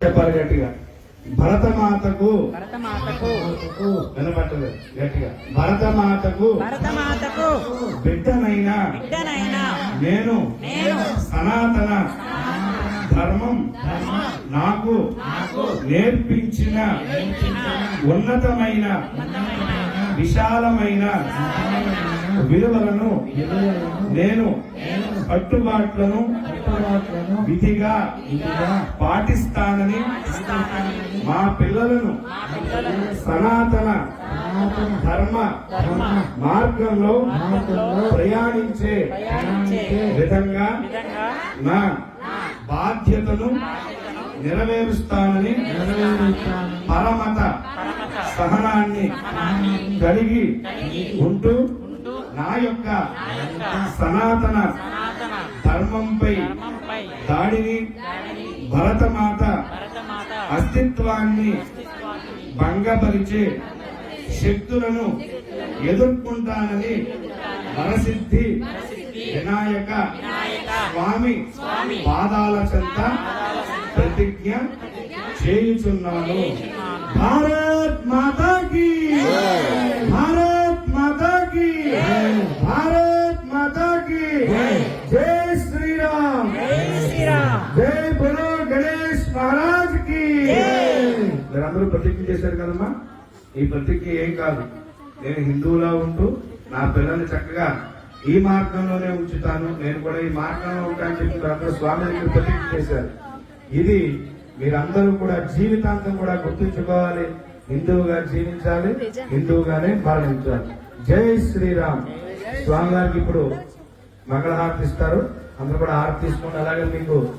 చెప్పాలి గట్టిగా. భరతమాతకు భరతమాతకు వినపట్టలేదు గట్టిగా. భరతమాతకు భరతమాతకు బిడ్డనైన బిడ్డనైనా నేను నేను సనాతన ధర్మం నాకు నేర్పించిన ఉన్నతమైన విశాలమైన విలువలను నేను కట్టుబాట్లను విధిగా పాటిస్తానని మా పిల్లలను సనాతన ధర్మ మార్గంలో ప్రయాణించే విధంగా నా బాధ్యతను నెరవేరుస్తానని పరమత సహనాన్ని కలిగి ఉంటూ నా యొక్క సనాతన ధర్మంపై దాడిని భరతమాత భరతమాత అస్తిత్వాన్ని భంగపరిచే శక్తులను ఎదుర్కొంటానని వరసిద్ధి వినాయక స్వామి పాదాల చెంత ప్రతిజ్ఞ చేయుచున్నాను. భారత్ మాతాకి. భారత్ भारत భారత్ की జై శ్రీరామ్. राम जय बोलो గణేష్ महाराज की మీరందరూ ప్రతిజ్ఞ చేశారు కదమ్మా? ఈ ప్రతిజ్ఞ ఏం కాదు. నేను హిందువులా ఉంటూ నా పిల్లల్ని చక్కగా ఈ మార్గంలోనే ఉంచుతాను. నేను కూడా ఈ మార్గంలో ఉంటాను చెప్పి మీరందరూ స్వామి దగ్గర ప్రతిజ్ఞ చేశారు. ఇది మీరందరూ కూడా జీవితాంతం కూడా గుర్తుంచుకోవాలి. హిందువుగా జీవించాలి హిందువుగానే మరణించాలి జై శ్రీరామ్. స్వామి గారికి ఇప్పుడు మంగళహారతి ఇస్తారు. అందరూ కూడా హారతి తీసుకోండి అలాగే మీకు